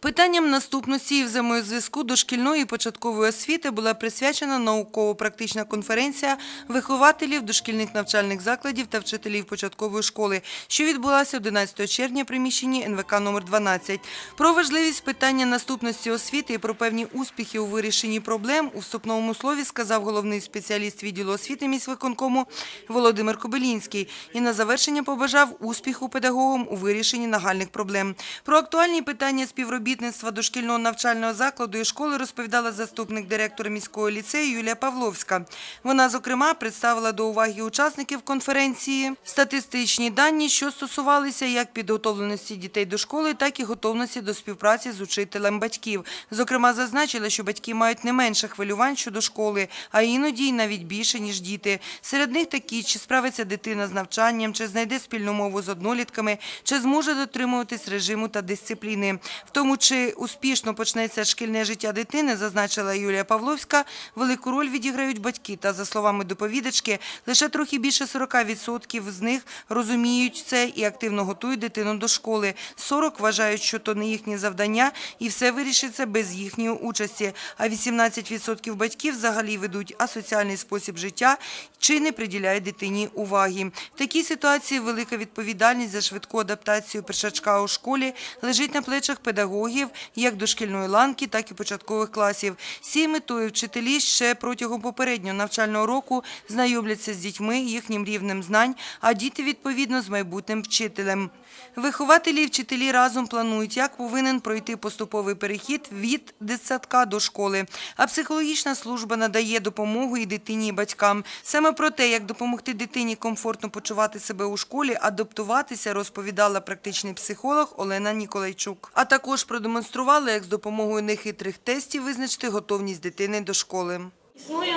Питанням наступності і взаємозв'язку дошкільної і початкової освіти була присвячена науково-практична конференція вихователів дошкільних навчальних закладів та вчителів початкової школи, що відбулася 11 червня в приміщенні НВК номер 12 Про важливість питання наступності освіти і про певні успіхи у вирішенні проблем у вступному слові сказав головний спеціаліст відділу освіти міськвиконкому Володимир Кобилінський і на завершення побажав успіху педагогам у вирішенні нагальних проблем. Про актуальні питання співробітництва дошкільного навчального закладу і школи розповідала заступник директора міського ліцею Юлія Павловська. Вона, зокрема, представила до уваги учасників конференції статистичні дані, що стосувалися як підготовленості дітей до школи, так і готовності до співпраці з учителем батьків. Зокрема, зазначила, що батьки мають не менше хвилювань щодо школи, а іноді й навіть більше, ніж діти. Серед них такі, чи справиться дитина з навчанням, чи знайде спільну мову з однолітками, чи зможе дотримуватись режиму та дисципліни. В тому, чи успішно почнеться шкільне життя дитини, зазначила Юлія Павловська, велику роль відіграють батьки. Та, за словами доповідачки, лише трохи більше 40% з них розуміють це і активно готують дитину до школи. 40 вважають, що то не їхнє завдання, і все вирішиться без їхньої участі. А 18% батьків взагалі ведуть асоціальний спосіб життя чи не приділяють дитині уваги. В такій ситуації велика відповідальність за швидку адаптацію першачка у школі лежить на плечах педагогів як дошкільної ланки, так і початкових класів. Цією метою вчителі ще протягом попереднього навчального року знайомляться з дітьми, їхнім рівнем знань, а діти відповідно з майбутнім вчителем. Вихователі і вчителі разом планують, як повинен пройти поступовий перехід від дитсадка до школи. А психологічна служба надає допомогу і дитині, і батькам. Саме про те, як допомогти дитині комфортно почувати себе у школі, адаптуватися, розповідала практичний психолог Олена Ніколайчук. А також продемонструвала, як з допомогою нехитрих тестів визначити готовність дитини до школи. Існує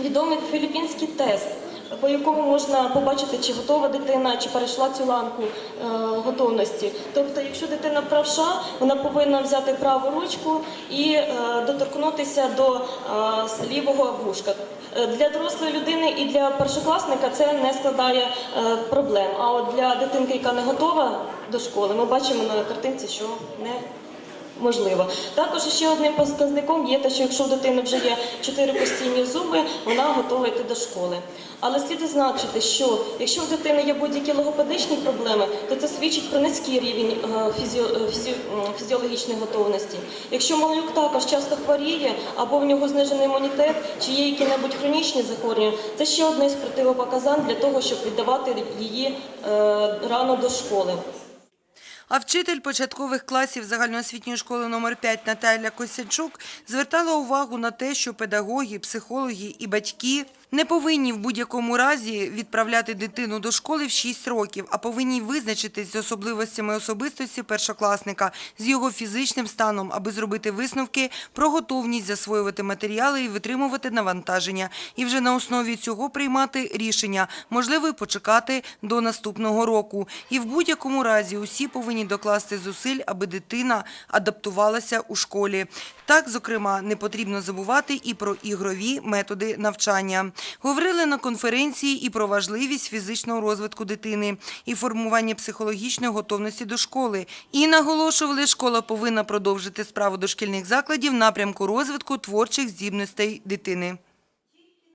відомий філіппінський тест, по якому можна побачити, чи готова дитина, чи перейшла цю ланку е, готовності. Тобто, якщо дитина правша, вона повинна взяти праву ручку і е, доторкнутися до е, лівого вушка. Для дорослої людини і для першокласника це не складає проблем. А от для дитинки, яка не готова до школи, ми бачимо на картинці, що не Можливо. Також ще одним показником є те, що якщо в дитини вже є чотири постійні зуби, вона готова йти до школи. Але слід зазначити, що якщо в дитини є будь-які логопедичні проблеми, то це свідчить про низький рівень е, е, фізі- фізіологічної готовності. Якщо малюк також часто хворіє або в нього знижений імунітет, чи є які-небудь хронічні захворювання, це ще одне з противопоказань для того, щоб віддавати її е, рано до школи. А вчитель початкових класів загальноосвітньої школи номер 5 Наталя Косячук звертала увагу на те, що педагоги, психологи і батьки не повинні в будь-якому разі відправляти дитину до школи в 6 років, а повинні визначитись з особливостями особистості першокласника, з його фізичним станом, аби зробити висновки про готовність засвоювати матеріали і витримувати навантаження. І вже на основі цього приймати рішення, можливо, почекати до наступного року. І в будь-якому разі усі повинні докласти зусиль, аби дитина адаптувалася у школі. Так, зокрема, не потрібно забувати і про ігрові методи навчання. Говорили на конференції і про важливість фізичного розвитку дитини, і формування психологічної готовності до школи. І наголошували, школа повинна продовжити справу дошкільних закладів напрямку розвитку творчих здібностей дитини.